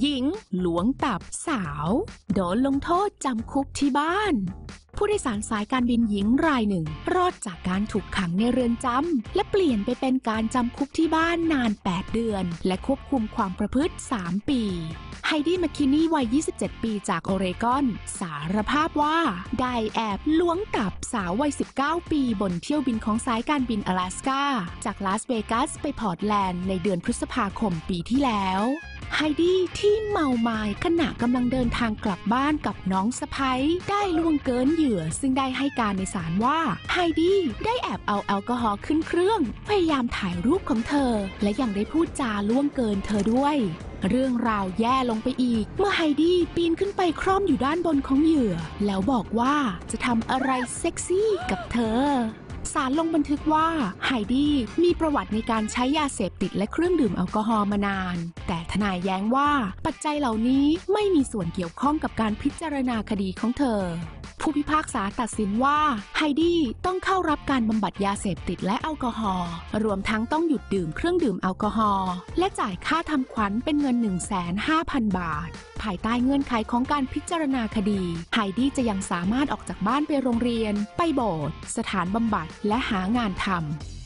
หญิงหลวงตับสาว โดนลงโทษจำคุกที่บ้าน ผู้โดยสารสายการบินหญิงรายหนึ่ง รอดจากการถูกขังในเรือนจำ และเปลี่ยนไปเป็นการจำคุกที่บ้านนาน 8 เดือน และควบคุมความประพฤติ 3 ปีไฮดี้แมคคินนี่วัย 27 ปีจากโอเรกอน สารภาพว่า ได้แอบล้วงตับสาววัย 19 ปีบนเที่ยวบินของสายการบิน阿拉สกาจากลาสเวกัสไปพอร์ตแลนด์ในเดือนพฤษภาคมปีที่แล้วไฮดี้ที่เมาไม้ขณะกำลังเดินทางกลับบ้านกับน้องสะพ้ยได้ล่วงเกินเหยื่อซึ่งได้ให้การในศาลว่าไฮดี้ได้แอบเอาแอลกอฮอล์ขึ้นเครื่อง พยายามถ่ายรูปของเธอ และยังได้พูดจาล่วงเกินเธอด้วยเรื่องราวแย่ลงไปอีก เมื่อไฮดี้ปีนขึ้นไปคร่อมอยู่ด้านบนของเหยื่อ แล้วบอกว่าจะทำอะไรเซ็กซี่กับเธอศาลลงบันทึกว่าไฮดี้มีประวัติในการใช้ยาเสพติดและเครื่องดื่มแอลกอฮอล์มานาน แต่ทนายแย้งว่าปัจจัยเหล่านี้ไม่มีส่วนเกี่ยวข้องกับการพิจารณาคดีของเธอ ผู้พิพากษาตัดสินว่าไฮดี้ต้องเข้ารับการบำบัดยาเสพติดและแอลกอฮอล์รวมทั้งต้องหยุดดื่มเครื่องดื่มแอลกอฮอล์และจ่ายค่าทำขวัญเป็นเงิน 150,000บาท ภายใต้เงื่อนไขของการพิจารณาคดี ไฮดี้จะยังสามารถออกจากบ้านไปโรงเรียน ไปโบสถ์สถานบำบัดและหางานทำ